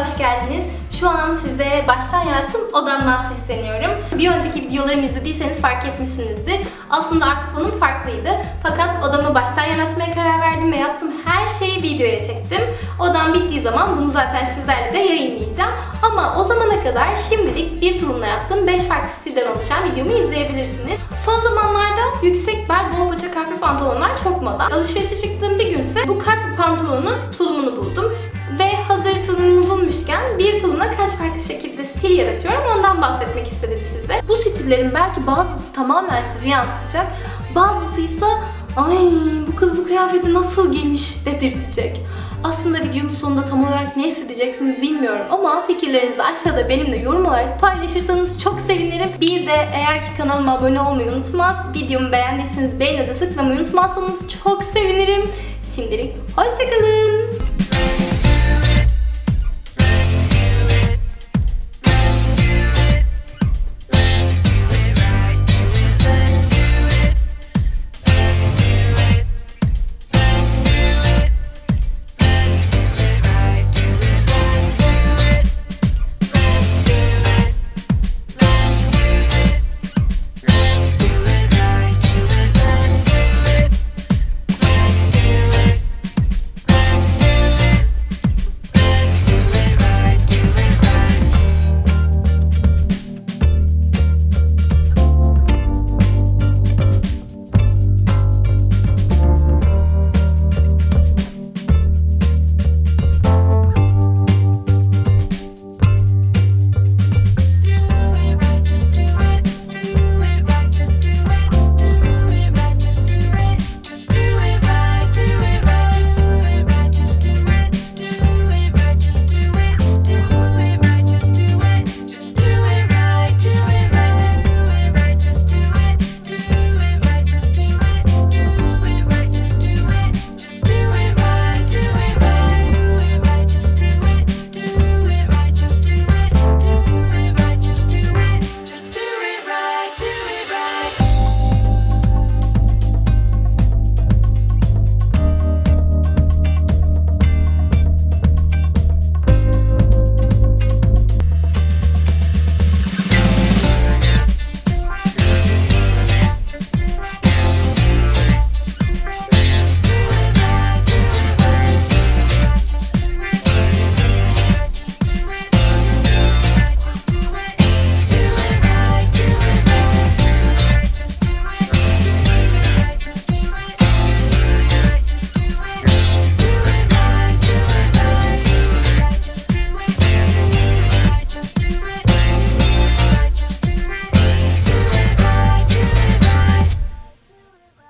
hoş geldiniz. Şu an size baştan yarattığım odamdan sesleniyorum. Bir önceki videolarımı izlediyseniz fark etmişsinizdir. Aslında arka fonum farklıydı. Fakat odamı baştan yaratmaya karar verdim ve yaptığım her şeyi videoya çektim. Odam bittiği zaman bunu zaten sizlerle de yayınlayacağım. Ama o zamana kadar şimdilik bir turumla yaptığım 5 farklı stilden oluşan videomu izleyebilirsiniz. Son zamanlarda yüksek bel bol paça kalpli pantolonlar çok moda. Alışverişe çıktığım bir günse bu kalpli pantolonun tulu bir tulumla kaç farklı şekilde stil yaratıyorum ondan bahsetmek istedim size. Bu stillerin belki bazısı tamamen sizi yansıtacak, bazısı ise ay bu kız bu kıyafeti nasıl giymiş dedirtecek. Aslında videomun sonunda tam olarak ne hissedeceksiniz bilmiyorum ama fikirlerinizi aşağıda benimle yorum olarak paylaşırsanız çok sevinirim. Bir de eğer ki kanalıma abone olmayı unutmaz, videomu beğendiyseniz beğene de tıklamayı unutmazsanız çok sevinirim. Şimdilik hoşçakalın.